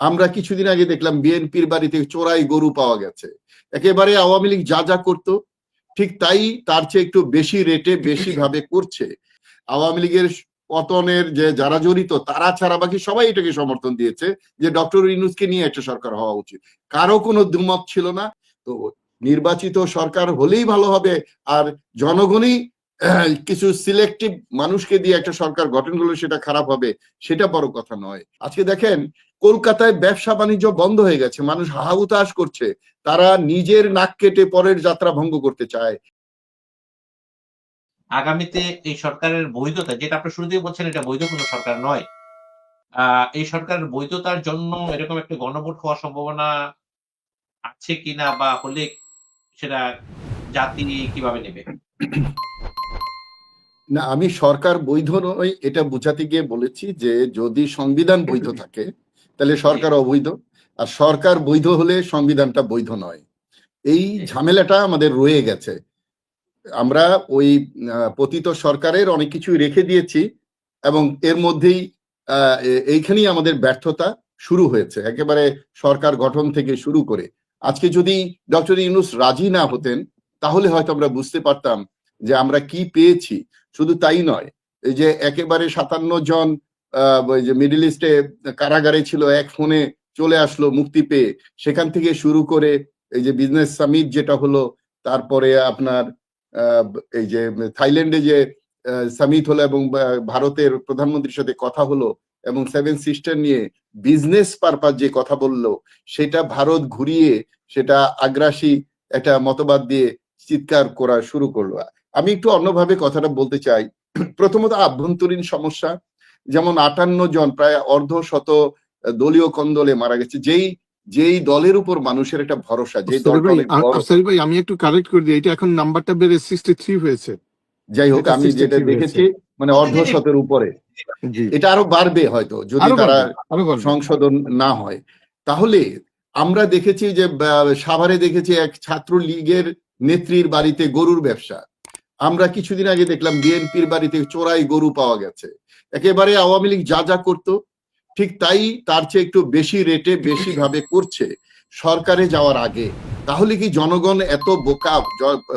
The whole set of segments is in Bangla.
আমরা কিছুদিন আগে দেখলাম বিএনপির বাড়িতে চোরাই গরু পাওয়া গেছে। একেবারে আওয়ামী লীগ যা যা করতো, ঠিক তাই তার চেয়ে একটু বেশি রেটে বেশি ভাবে করছে। আওয়ামী লীগের পতনের যে যারা জড়িত, তারা ছাড়া বাকি সবাই এটাকে সমর্থন দিয়েছে যে ডক্টর ইনুসকে নিয়ে একটা সরকার হওয়া উচিত। কারও কোনো দুমত ছিল না। তো নির্বাচিত সরকার হলেই ভালো হবে আর জনগণই কিছু সিলেক্টিভ মানুষকে দিয়ে একটা সরকার গঠন করলে সেটা খারাপ হবে, সেটা বড় কথা নয়। আজকে দেখেন কলকাতায় ব্যবসা বাণিজ্য বন্ধ হয়ে গেছে মানুষ হাহুতাশ করছে তারা নিজের নাক কেটে পরের যাত্রা ভঙ্গ করতে চায়। আগামীতে এই সরকারের বৈধতা যেটা আপনি শুরুতেই বলছেন এটা বৈধ কোনো সরকার নয়। এই সরকারের বৈধতার জন্য এরকম একটা গণভোট হওয়ার সম্ভাবনা আছে কিনা বা হলে সেটা জাতি কীভাবে নেবে? না আমি সরকার বৈধ নয় এটা বোঝাতে গিয়ে বলেছি যে যদি সংবিধান বৈধ থাকে তাহলে সরকার অবৈধ। আর সরকার বৈধ হলে সংবিধানটা বৈধ নয়। এই ঝামেলাটা আমাদের রয়ে গেছে। আমরা ওই পতিত সরকারের অনেক কিছুই রেখে দিয়েছি এবং এর মধ্যেই এইখানেই আমাদের ব্যর্থতা শুরু হয়েছে। একেবারে সরকার গঠন থেকে শুরু করে। আজকে যদি ডক্টর ইউনুস রাজি না হতেন তাহলে হয়তো আমরা বুঝতে পারতাম যে আমরা কি পেয়েছি। শুধু তাই নয় এই যে একেবারে সাতান্ন জন আহ, ওই যে মিডল ইস্টে কারাগারে ছিল, এক ফোনে চলে আসলো মুক্তি পেয়ে। সেখান থেকে শুরু করে এই যে বিজনেস সামিট যেটা হলো, তারপরে আপনার এই যে থাইল্যান্ডে যে সামিট হলো এবং ভারতের প্রধানমন্ত্রীর সাথে কথা হলো এবং সেভেন সিস্টার নিয়ে বিজনেস পারপাস যে কথা বলল, সেটা ভারত ঘুরিয়ে, সেটা আগ্রাসী একটা মতবাদ দিয়ে চিৎকার করা শুরু করল। আমি একটু অন্যভাবে কথাটা বলতে চাই। প্রথমত আভ্যন্তরীণ সমস্যা যেমন আটান্ন জন প্রায় অর্ধ শত দলীয় কন্দলে মারা গেছে। যেই যেই দলের উপর মানুষের একটা ভরসা যে দলটা ভাই আমি একটু কারেক্ট করে দিই এটা এখন নাম্বারটা বেড়ে সিক্সটি থ্রি হয়েছে। যাই হোক আমি যেটা দেখেছি মানে অর্ধ শতের উপরে। এটা আরও বাড়বে হয়তো যদি তারা। সংশোধন না হয়। তাহলে আমরা দেখেছি যে সাভারে দেখেছি এক ছাত্র লীগের নেত্রীর বাড়িতে গরুর ব্যবসা। আমরা কিছুদিন আগে দেখলাম বিএনপির বাড়িতে চোরাই গরু পাওয়া গেছে। একেবারে আওয়ামী লীগ যা যা করতো, ঠিক তাই তার চেয়ে একটু বেশি রেটে বেশি ভাবে করছে সরকারে যাওয়ার আগে। তাহলে কি জনগণ এত বোকা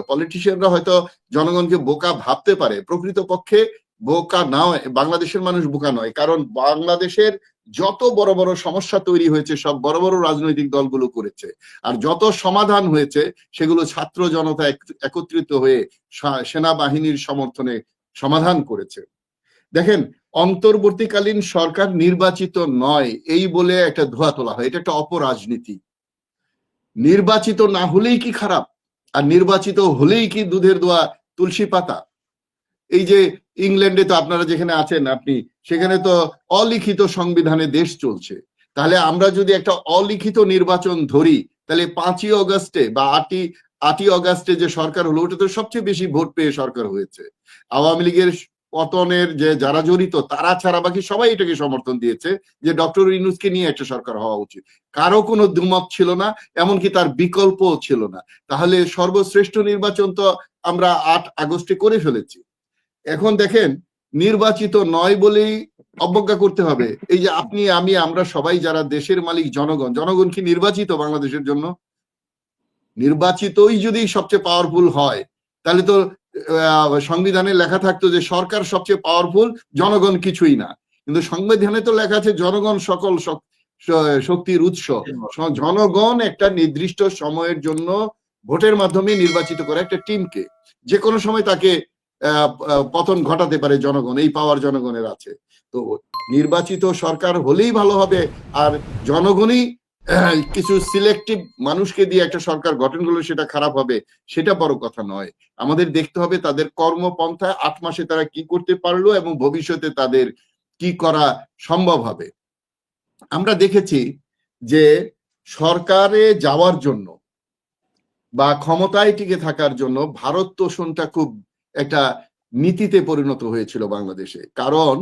পলিটিশিয়ানরা হয়তো জনগণকে বোকা ভাবতে পারে। প্রকৃতপক্ষে বোকা নয়, বাংলাদেশের মানুষ বোকা নয়, কারণ বাংলাদেশের যত বড় বড় সমস্যা তৈরি হয়েছে, সব বড় বড় রাজনৈতিক দলগুলো করেছে। আর যত সমাধান হয়েছে, সেগুলো ছাত্র জনতা একত্রিত হয়ে সেনাবাহিনীর সমর্থনে সমাধান করেছে। দেখেন অন্তর্বর্তীকালীন সরকার নির্বাচিত নয়, এই বলে একটা ধোয়া তোলা হয়। এটা একটা অপরাজনীতি। নির্বাচিত না হলেই কি খারাপ? আর নির্বাচিত হলেই কি দুধের দোয়া তুলসী পাতা? এই যে ইংল্যান্ডে তো আপনারা যেখানে আছেন, আপনি সেখানে তো অলিখিত সংবিধানে দেশ চলছে। তাহলে আমরা যদি একটা অলিখিত নির্বাচন ধরি, তাহলে পাঁচই অগস্টে বা আটই আটই অগস্টে যে সরকার হলো, ওটা তো সবচেয়ে বেশি ভোট পেয়ে সরকার হয়েছে। আওয়ামী লীগের পতনের যে যারা জড়িত, তারা ছাড়া বাকি সবাই এটাকে সমর্থন দিয়েছে যে ডক্টর ইনুসকে নিয়ে একটা সরকার হওয়া উচিত। কারও কোনো দুমত ছিল না, এমনকি তার বিকল্পও ছিল না। তাহলে সর্বশ্রেষ্ঠ নির্বাচন তো আমরা আট আগস্টে করে ফেলেছি। এখন দেখেন, নির্বাচিত নয় বলেই অবজ্ঞা করতে হবে। এই যে আপনি, আমি, আমরা সবাই যারা দেশের মালিক, জনগণ জনগণ কি নির্বাচিত বাংলাদেশের জন্য? নির্বাচিতই যদি সবচেয়ে পাওয়ারফুল হয়, তাহলে তো সংবিধানে লেখা থাকতো যে সরকার সবচেয়ে পাওয়ারফুল জনগণ কিছুই না। কিন্তু সংবিধানে তো লেখা আছে জনগণ সকল শক্তির উৎস। জনগণ একটা নির্দিষ্ট সময়ের জন্য ভোটের মাধ্যমে নির্বাচিত করে একটা টিমকে যে কোনো সময় তাকে পতন ঘটাতে পারে জনগণ, এই পাওয়ার জনগণের আছে। তো নির্বাচিত সরকার হলেই ভালো হবে, আর জনগণই কিছু সিলেক্টিভ মানুষকে দিয়ে একটা সরকার গঠন করলে সেটা খারাপ হবে, সেটা বড় কথা নয়। আমাদের দেখতে হবে তাদের কর্মপন্থায় আট মাসে তারা কি করতে পারল এবং ভবিষ্যতে তাদের কি করা সম্ভব হবে। আমরা দেখেছি যে সরকারে যাওয়ার জন্য বা ক্ষমতায় টিকে থাকার জন্য ভারত তোষণটা খুব একটা নীতিতে পরিণত হয়েছিল বাংলাদেশে। কারণ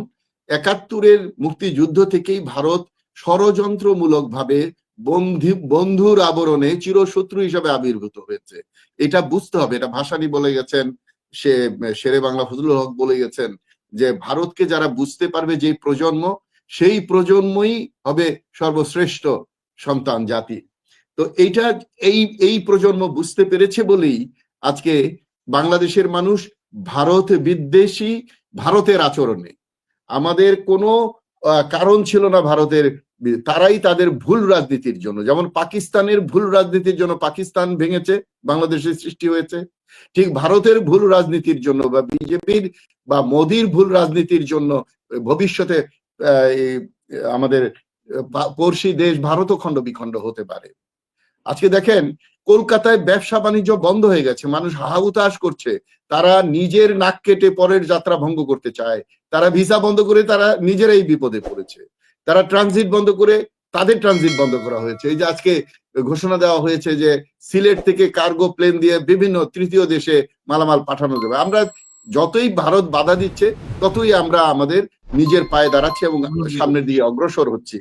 একাত্তরের মুক্তিযুদ্ধ থেকেই ভারত ষড়যন্ত্রমূলক ভাবে বন্ধু, বন্ধুর আবরণে চিরশত্রু হিসাবে আবির্ভূত হয়েছে। এটা বুঝতে হবে, এটা ভাসানি বলে গেছেন, সে, শেরে বাংলা ফজলুল হক বলে গেছেন যে, ভারতকে যারা বুঝতে পারবে যে প্রজন্ম, সেই প্রজন্মই হবে সর্বশ্রেষ্ঠ সন্তান জাতি। তো এইটা, এই এই প্রজন্ম বুঝতে পেরেছে বলেই আজকে বাংলাদেশের মানুষ ভারত বিদ্বেষী ভারতের আচরণে। আমাদের কোনো কারণ ছিল না ভারতের তারাই তাদের ভুল রাজনীতির জন্য। যেমন পাকিস্তানের ভুল রাজনীতির জন্য পাকিস্তান ভেঙেছে, বাংলাদেশের সৃষ্টি হয়েছে। ঠিক ভারতের ভুল রাজনীতির জন্য বা বিজেপির বা মোদির ভুল রাজনীতির জন্য ভবিষ্যতে আমাদের পড়শি দেশ ভারতও খণ্ড বিখণ্ড হতে পারে। আজকে দেখেন, কলকাতায় ব্যবসা বাণিজ্য বন্ধ হয়ে গেছে, মানুষ হাহাহুতাশ করছে। তারা নিজের নাক কেটে পরের যাত্রা ভঙ্গ করতে চায়। তারা ভিসা বন্ধ করে তারা নিজেরাই বিপদে পড়েছে। তারা ট্রানজিট বন্ধ করে তাদের ট্রানজিট বন্ধ করা হয়েছে। এই যে আজকে ঘোষণা দেওয়া হয়েছে যে সিলেট থেকে কার্গো প্লেন দিয়ে বিভিন্ন তৃতীয় দেশে মালামাল পাঠানো যাবে। আমরা যতই ভারত বাধা দিচ্ছে ততই আমরা আমাদের নিজের পায়ে দাঁড়াচ্ছি এবং সামনের দিকে অগ্রসর হচ্ছি।